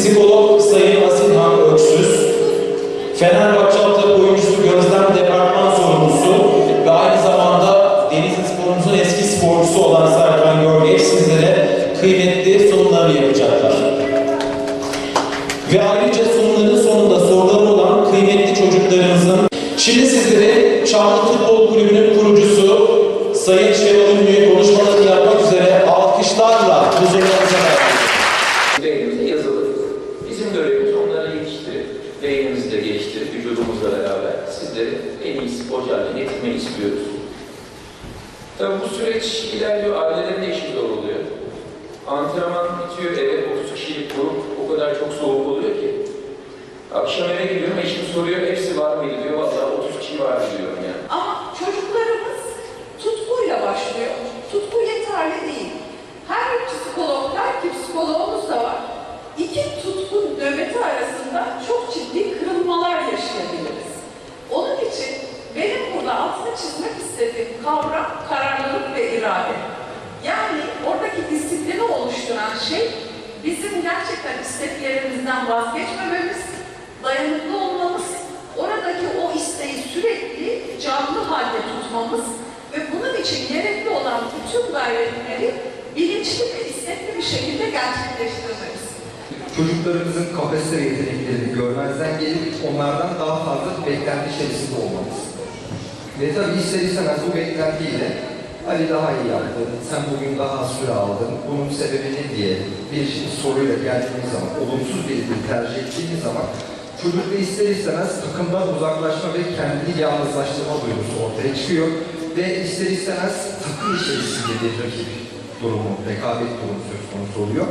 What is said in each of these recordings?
psikolog Sayın Asilhan Öksüz, Fenerbahçe Altyapı oyuncusu Gözlem Departman Sorumlusu ve aynı zamanda Denizli Spor'umuzun eski sporcusu olan Serkan Görgeç sizlere kıymetli sunumlarını yapacaklar. Ve ayrıca sunumların sonunda soruları olan kıymetli çocuklarımızın Şimdi sizleri Çamlı Futbol Kulübü'nün kurucusu Sayın Şenol Ünlü'yü konuşmalarını yapmak üzere alkışlarla huzurlarınıza de geliştirip, vücudumuzla beraber sizleri en iyi sporcu haline getirmeyi istiyoruz. Tabii bu süreç ilerliyor, ailelerin de işi zor oluyor. Antrenman bitiyor, eve 30 kişilik grup o kadar çok soğuk oluyor ki. Akşam eve gidiyorum, eşim soruyor, hepsi var mıydı diyor, valla şey bizim gerçekten isteklerimizden vazgeçmememiz, dayanıklı olmamız, oradaki o isteği sürekli canlı halde tutmamız ve bunun için gerekli olan bütün gayretleri bilinçli ve istekli bir şekilde gerçekleştirmemiz. çocuklarımızın kapasite yeteneklerini görmezden gelip onlardan daha fazla beklenti içerisinde olmamız. Ve tabii ister istemez bu beklentiyle Ali daha iyi yaptı, sen bugün daha az süre aldın, bunun sebebi ne diye bir soruyla geldiğimiz zaman, olumsuz bir bir tercih ettiğimiz zaman çocuk da ister istemez takımdan uzaklaşma ve kendini yalnızlaştırma duygusu ortaya çıkıyor ve ister istemez takım içerisinde bir rakip durumu, rekabet durumu söz konusu oluyor.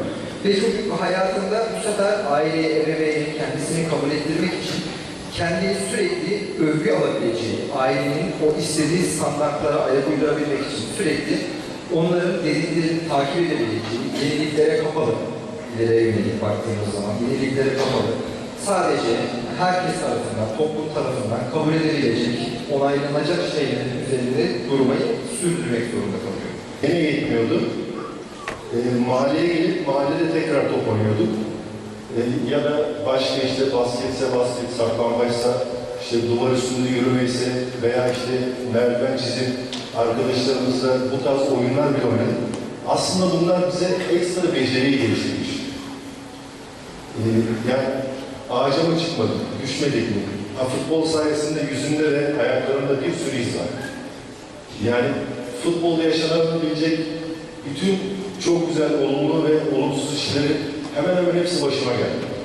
Ve çocuk hayatında bu sefer aileye, ebeveyni kendisini kabul ettirmek için kendi sürekli övgü alabileceği, ailenin o istediği standartlara ayak uydurabilmek için sürekli onların dediklerini takip edebileceği, yeniliklere kapalı, ileriye yönelik baktığımız zaman yeniliklere kapalı, sadece herkes tarafından, toplum tarafından kabul edilecek, onaylanacak şeylerin üzerinde durmayı sürdürmek zorunda kalıyor. Yine yetmiyordu. E, mahalleye gelip mahallede tekrar top. E, ya da başka işte basketse basket, saklambaçsa, işte duvar üstünde yürümeyse veya işte merdiven çizip arkadaşlarımızla bu tarz oyunlar bile oynadık. Aslında bunlar bize ekstra beceriyi geliştirmiş. E, yani ağaca mı çıkmadık, düşmedik mi? Ha, futbol sayesinde yüzünde ve ayaklarında bir sürü iz var. Yani futbolda yaşanabilecek bütün çok güzel olumlu ve olumsuz işleri hemen hemen hepsi başıma geldi.